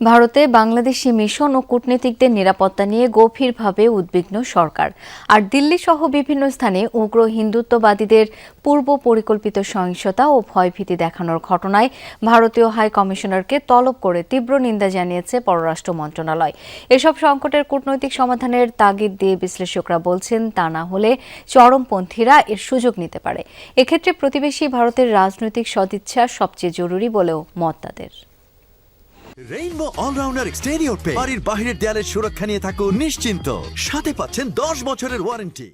ভারতে বাংলাদেশি মিশন ও কূটনীতিকদের নিরাপত্তা নিয়ে গভীরভাবে উদ্বিগ্ন সরকার। আর দিল্লি সহ বিভিন্ন স্থানে উগ্র হিন্দুত্ববাদীদের পূর্ব পরিকল্পিত সহিংসতা ও ভয়ভীতি দেখানোর ঘটনায় ভারতীয় হাই কমিশনারকে তলব করে তীব্র নিন্দা জানিয়েছে পররাষ্ট্র মন্ত্রণালয়। এসব সংকটের কূটনৈতিক সমাধানের তাগিদ দিয়ে বিশ্লেষকরা বলছেন, তা না হলে চরমপন্থীরা এর সুযোগ নিতে পারে। এক্ষেত্রে প্রতিবেশী ভারতের রাজনৈতিক সদিচ্ছা সবচেয়ে জরুরি বলেও মত তাদের। রেইনবো অলরাউন্ডার এক্সটেরিয়র পে বাড়ির বাহিরের দেয়ালের সুরক্ষা নিয়ে থাকুন নিশ্চিন্ত। সাথে পাচ্ছেন দশ বছরের ওয়ারেন্টি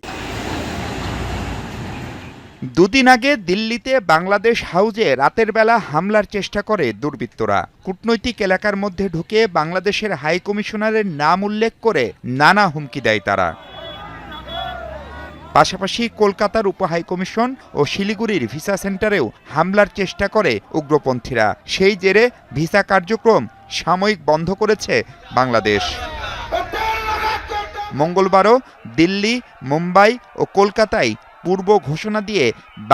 দুদিন আগে দিল্লিতে বাংলাদেশ হাউজে রাতের বেলা হামলার চেষ্টা করে দুর্বৃত্তরা। কূটনৈতিক এলাকার মধ্যে ঢুকে বাংলাদেশের হাই কমিশনারের নাম উল্লেখ করে নানা হুমকি দেয় তারা। পাশাপাশি কলকাতার উপহাইকমিশন ও শিলিগুড়ির ভিসা সেন্টারেও হামলার চেষ্টা করে উগ্রপন্থীরা। সেই জেরে ভিসা কার্যক্রম সাময়িক বন্ধ করেছে বাংলাদেশ। মঙ্গলবারও দিল্লি, মুম্বাই ও কলকাতায় পূর্ব ঘোষণা দিয়ে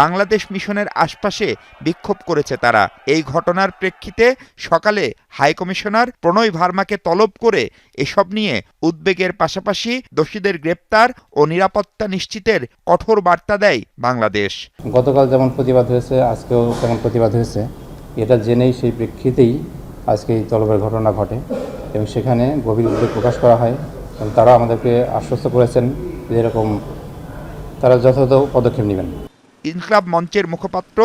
বাংলাদেশ মিশনের আশপাশে বিক্ষোভ করেছে তারা। এই ঘটনার প্রেক্ষিতে সকালে হাইকমিশনার প্রণয় ভার্মাকে তলব করে এসব নিয়ে উদ্বেগের পাশাপাশি দোষীদের গ্রেপ্তার ও নিরাপত্তা নিশ্চিতের কঠোর বার্তা দেয় বাংলাদেশ। গতকাল যেমন প্রতিবাদ হয়েছে, আজকেও তেমন প্রতিবাদ হয়েছে। এটা জেনেই সেই প্রেক্ষিতেই আজকে এই তলবের ঘটনা ঘটে এবং সেখানে গভীর উদ্বেগ প্রকাশ করা হয় এবং তারা আমাদেরকে আশ্বস্ত করেছেন যে এরকম তারা যথাযথ পদক্ষেপ নেবেন। ইনকলাব মঞ্চের মুখপাত্র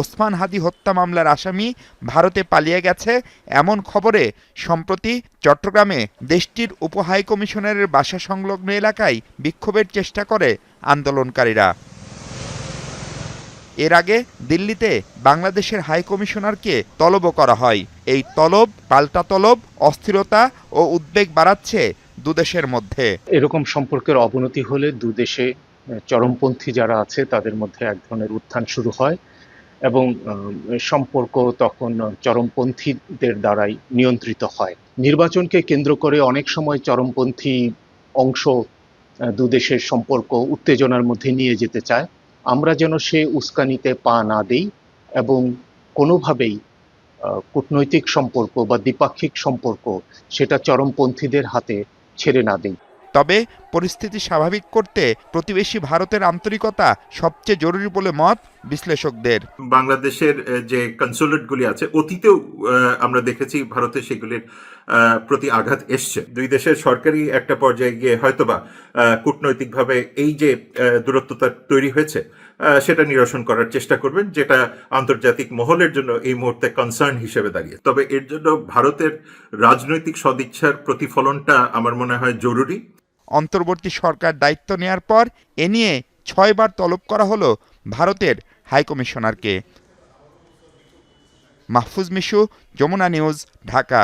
ওসমান হাদি হত্যা মামলার আসামি ভারতে পালিয়ে গেছে এমন খবরে সম্প্রতি চট্টগ্রামে দেশটির উপহাইকমিশনারের বাসা সংলগ্ন এলাকায় বিক্ষোভের চেষ্টা করে আন্দোলনকারীরা। এর আগে দিল্লিতে বাংলাদেশের হাই কমিশনারকে তলবও করা হয়। এই তলব পাল্টা তলব অস্থিরতা ও উদ্বেগ বাড়াচ্ছে দুদেশের মধ্যে। এরকম সম্পর্কের অবনতি হলে দুদেশে চরমপন্থী যারা আছে, তাদের মধ্যে এক ধরনের উত্থান শুরু হয় এবং সম্পর্ক তখন চরমপন্থীদের দ্বারাই নিয়ন্ত্রিত হয়। নির্বাচনকে কেন্দ্র করে অনেক সময় চরমপন্থী অংশ দুদেশের সম্পর্ক উত্তেজনার মধ্যে নিয়ে যেতে চায়। আমরা যেন সে উস্কানিতে পা না দেই এবং কোনোভাবেই কূটনৈতিক সম্পর্ক বা দ্বিপাক্ষিক সম্পর্ক সেটা চরমপন্থীদের হাতে ছেড়ে না দেই। তবে পরিস্থিতি স্বাভাবিক করতে প্রতিবেশী ভারতের আন্তরিকতা সবচেয়ে জরুরি বলে মত বিশ্লেষকদের। বাংলাদেশের যে কনসুলেটগুলি আছে, অতীতেও আমরা দেখেছি ভারতে সেগুলির প্রতি আঘাত এসছে। দুই দেশের সরকারি একটা পর্যায়ে গিয়ে হয়তোবা কূটনৈতিকভাবে এই যে দূরত্বতা তৈরি হয়েছে সেটা নিরসন করার চেষ্টা করবেন, যেটা আন্তর্জাতিক মহলের জন্য এই মুহূর্তে কনসার্ন হিসেবে দাঁড়িয়ে তবে এর জন্য ভারতের রাজনৈতিক সদিচ্ছার প্রতিফলনটা আমার মনে হয় জরুরি। অন্তর্বর্তী সরকার দায়িত্ব নেয়ার পর এ নিয়ে ছয়বার তলব করা হলো ভারতের হাইকমিশনারকে। মাহফুজ মিশু, যমুনা নিউজ, ঢাকা।